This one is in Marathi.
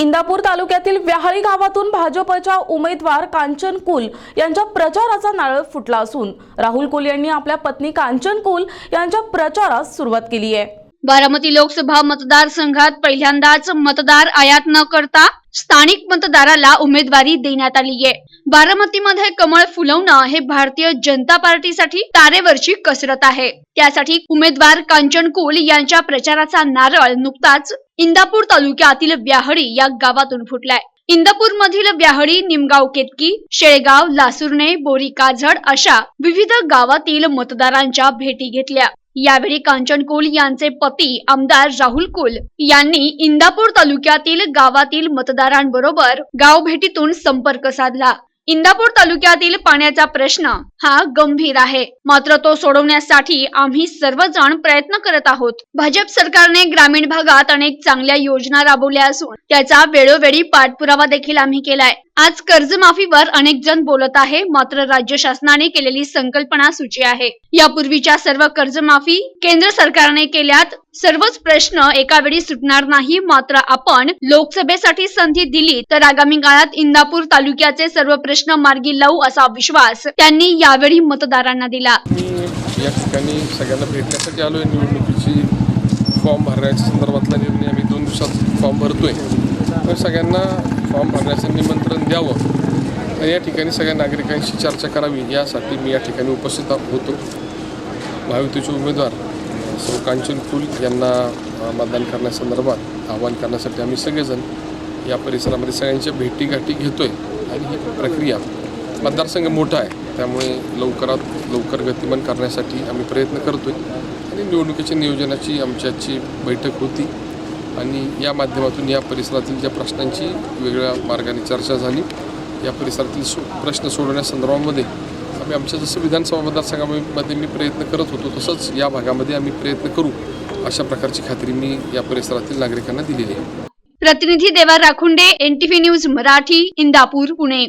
इंदापूर तालुक्यातील व्याहाळी गावातून भाजपच्या उमेदवार कांचन कुल यांच्या प्रचाराचा नारळ फुटला असून राहुल कुल यांनी आपल्या पत्नी कांचन कुल यांच्या प्रचारास सुरुवात केली आहे. बारामती लोकसभा मतदारसंघात पहिल्यांदाच मतदार आयात न करता स्थानिक मतदाराला उमेदवारी देण्यात आली आहे. बारामतीमध्ये कमळ फुलवणं हे भारतीय जनता पार्टीसाठी तारेवरची कसरत आहे. त्यासाठी उमेदवार कांचन कुल यांच्या प्रचाराचा नारळ नुकताच इंदापूर तालुक्यातील व्याहळी या गावातून फुटलाय. इंदापूर मधील व्याहळी निमगाव केतकी शेळगाव लासुर्णे बोरी काझड अशा विविध गावातील मतदारांच्या भेटी घेतल्या. यावेळी कांचन कुल यांचे पती आमदार राहुल कुल यांनी इंदापूर तालुक्यातील गावातील मतदारांबरोबर गाव भेटीतून संपर्क साधला. इंदापूर तालुक्यातील पाण्याचा प्रश्न हा गंभीर आहे. मात्र तो सोडवण्यासाठी आम्ही सर्वजण प्रयत्न करत आहोत. भाजप सरकारने ग्रामीण भागात अनेक चांगल्या योजना राबवल्या असून त्याचा वेळोवेळी पाठपुरावा देखील आम्ही केलाय. आज कर्जमाफीवर अनेक जण बोलत आहे मात्र राज्य शासनाने केलेली संकल्पना सूची आहे. यापूर्वीच्या सर्व कर्जमाफी केंद्र सरकारने केल्यात सर्वच प्रश्न एका वेळी सुटणार नाही मात्र आपण लोकसभेसाठी संधी दिली तर आगामी काळात इंदापूर तालुक्याचे सर्व प्रश्न मार्गी लावू असा विश्वास त्यांनी यावेळी मतदारांना दिला. या ठिकाणी सगळ्यांना भेटण्यासाठी आलो आहे निवडणुकीची फॉर्म भरण्याच्या संदर्भातला निर्णय आम्ही दोन दिवसात फॉर्म भरतोय. तर सगळ्यांना फॉर्म भरण्याचं निमंत्रण द्यावं. आणि या ठिकाणी सगळ्या नागरिकांशी चर्चा करावी. यासाठी मी या ठिकाणी उपस्थित होतो महायुतीचे उमेदवार सौ कांचन कुल यांना मतदान करण्यासंदर्भात आवाहन करण्यासाठी आम्ही सगळेजण या परिसरामध्ये सगळ्यांच्या भेटीगाठी घेतो आहे आणि ही प्रक्रिया मतदारसंघ मोठा आहे. त्यामुळे लवकरात लवकर गतिमान करण्यासाठी आम्ही प्रयत्न करतो आहे आणि निवडणुकीच्या नियोजनाची आमची आजची बैठक होती आणि या माध्यमातून या परिसरातील ज्या प्रश्नांची वेगळ्या मार्गाने चर्चा झाली या परिसरातील सो प्रश्न सोडवण्यासंदर्भामध्ये आम्ही आमच्या जसं विधानसभा मतदारसंघामध्ये मी प्रयत्न करत होतो तसंच या भागामध्ये आम्ही प्रयत्न करू अशा प्रकारची खात्री मी या परिसरातील नागरिकांना दिलेली आहे. प्रतिनिधी देवा राखुंडे एनटीव्ही न्यूज मराठी इंदापूर पुणे.